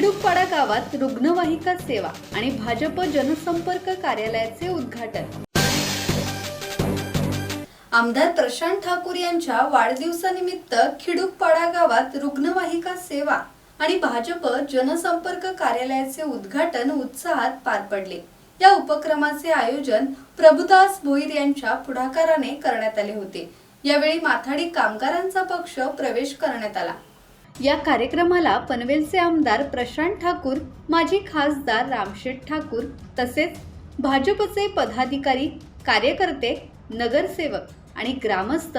खिडूकपाडा गावात रुग्णवाहिका सेवा आणि भाजप जनसंपर्क कार्यालयाचे उद्घाटन. आमदार प्रशांत ठाकूर यांच्या वाढदिवसानिमित्त खिडूकपाडा गावात रुग्णवाहिका सेवा आणि भाजप जनसंपर्क कार्यालयाचे उद्घाटन उत्साहात पार पडले. या उपक्रमाचे आयोजन प्रभुदास भोईर यांच्या पुढाकाराने करण्यात आले होते. यावेळी माथाडी कामगारांचा पक्ष प्रवेश करण्यात आला. या कार्यक्रमाला पनवेलचे आमदार प्रशांत ठाकूर माजी खासदार रामशेठ ठाकूर तसेच भाजपचे पदाधिकारी कार्यकर्ते नगरसेवक आणि ग्रामस्थ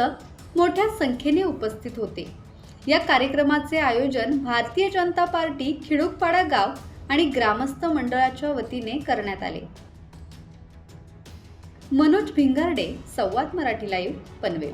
मोठ्या संख्येने उपस्थित होते. या कार्यक्रमाचे आयोजन भारतीय जनता पार्टी खिडूकपाडा गाव आणि ग्रामस्थ मंडळाच्या वतीने करण्यात आले. मनोज भिंगारडे संवाद मराठी लाईव्ह पनवेल.